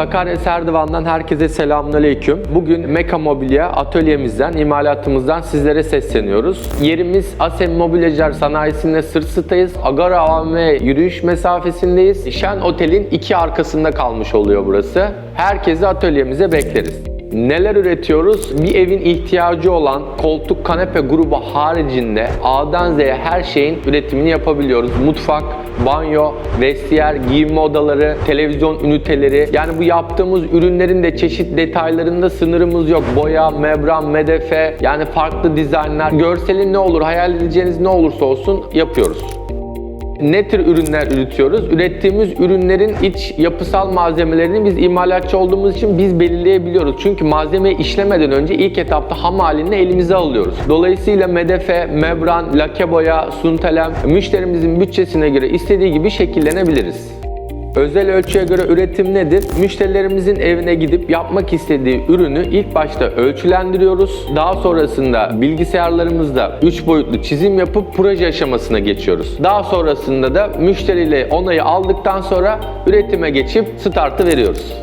Sakarya Serdivan'dan herkese selamünaleyküm. Bugün Meka Mobilya atölyemizden, imalatımızdan sizlere sesleniyoruz. Yerimiz Asem Mobilyacılar Sanayisi'nde Sırsı'tayız. Agara AVM yürüyüş mesafesindeyiz. Şen Otel'in iki arkasında kalmış oluyor burası. Herkesi atölyemize bekleriz. Neler üretiyoruz? Bir evin ihtiyacı olan koltuk, kanepe grubu haricinde A'dan Z'ye her şeyin üretimini yapabiliyoruz. Mutfak, banyo, vestiyer, giyinme odaları, televizyon üniteleri. Yani bu yaptığımız ürünlerin de çeşit detaylarında sınırımız yok. Boya, membran, medefe yani farklı dizaynlar. Görselin ne olur, hayal edeceğiniz ne olursa olsun yapıyoruz. Ne tür ürünler üretiyoruz? Ürettiğimiz ürünlerin iç yapısal malzemelerini biz imalatçı olduğumuz için biz belirleyebiliyoruz. Çünkü malzemeyi işlemeden önce ilk etapta ham halini elimize alıyoruz. Dolayısıyla medefe, membran, lake boya, suntelem müşterimizin bütçesine göre istediği gibi şekillenebiliriz. Özel ölçüye göre üretim nedir? Müşterilerimizin evine gidip yapmak istediği ürünü ilk başta ölçülendiriyoruz. Daha sonrasında bilgisayarlarımızda 3 boyutlu çizim yapıp proje aşamasına geçiyoruz. Daha sonrasında da müşteriyle onayı aldıktan sonra üretime geçip startı veriyoruz.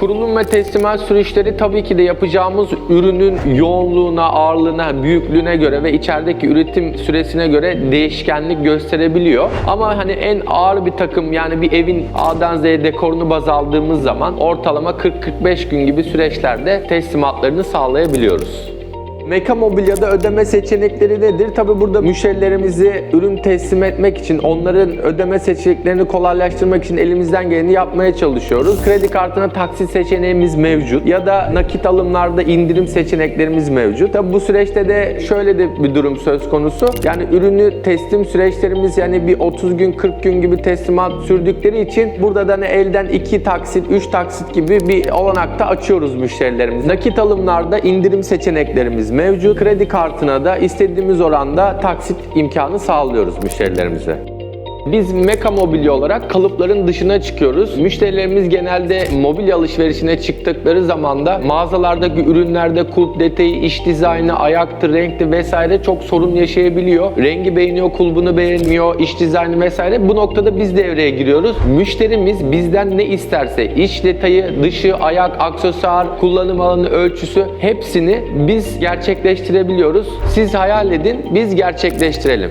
Kurulum ve teslimat süreçleri tabii ki de yapacağımız ürünün yoğunluğuna, ağırlığına, büyüklüğüne göre ve içerideki üretim süresine göre değişkenlik gösterebiliyor. Ama hani en ağır bir takım yani bir evin A'dan Z'ye dekorunu baz aldığımız zaman ortalama 40-45 gün gibi süreçlerde teslimatlarını sağlayabiliyoruz. Meka Mobilya'da ödeme seçenekleri nedir? Tabi burada müşterilerimizi ürün teslim etmek için onların ödeme seçeneklerini kolaylaştırmak için elimizden geleni yapmaya çalışıyoruz. Kredi kartına taksit seçeneğimiz mevcut ya da nakit alımlarda indirim seçeneklerimiz mevcut. Tabi bu süreçte de şöyle de bir durum söz konusu. Yani ürünü teslim süreçlerimiz yani bir 30 gün 40 gün gibi teslimat sürdükleri için burada da hani elden 2 taksit 3 taksit gibi bir olanakta açıyoruz müşterilerimiz. Nakit alımlarda indirim seçeneklerimiz mevcut. Kredi kartına da istediğimiz oranda taksit imkanı sağlıyoruz müşterilerimize. Biz Meka Mobilya olarak kalıpların dışına çıkıyoruz. Müşterilerimiz genelde mobilya alışverişine çıktıkları zaman da mağazalardaki ürünlerde kulp detayı, iş dizaynı, ayaktı, renkti vesaire çok sorun yaşayabiliyor. Rengi beğeniyor, kulbunu beğenmiyor, iş dizaynı vesaire. Bu noktada biz devreye giriyoruz. Müşterimiz bizden ne isterse iç detayı, dışı, ayak, aksesuar, kullanım alanı, ölçüsü hepsini biz gerçekleştirebiliyoruz. Siz hayal edin, biz gerçekleştirelim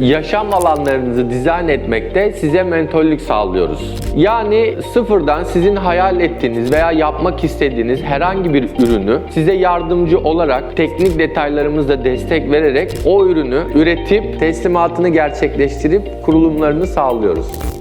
yaşam alanlarınızı dizayn etmekte size mentollük sağlıyoruz. Yani sıfırdan sizin hayal ettiğiniz veya yapmak istediğiniz herhangi bir ürünü size yardımcı olarak teknik detaylarımızla destek vererek o ürünü üretip teslimatını gerçekleştirip kurulumlarını sağlıyoruz.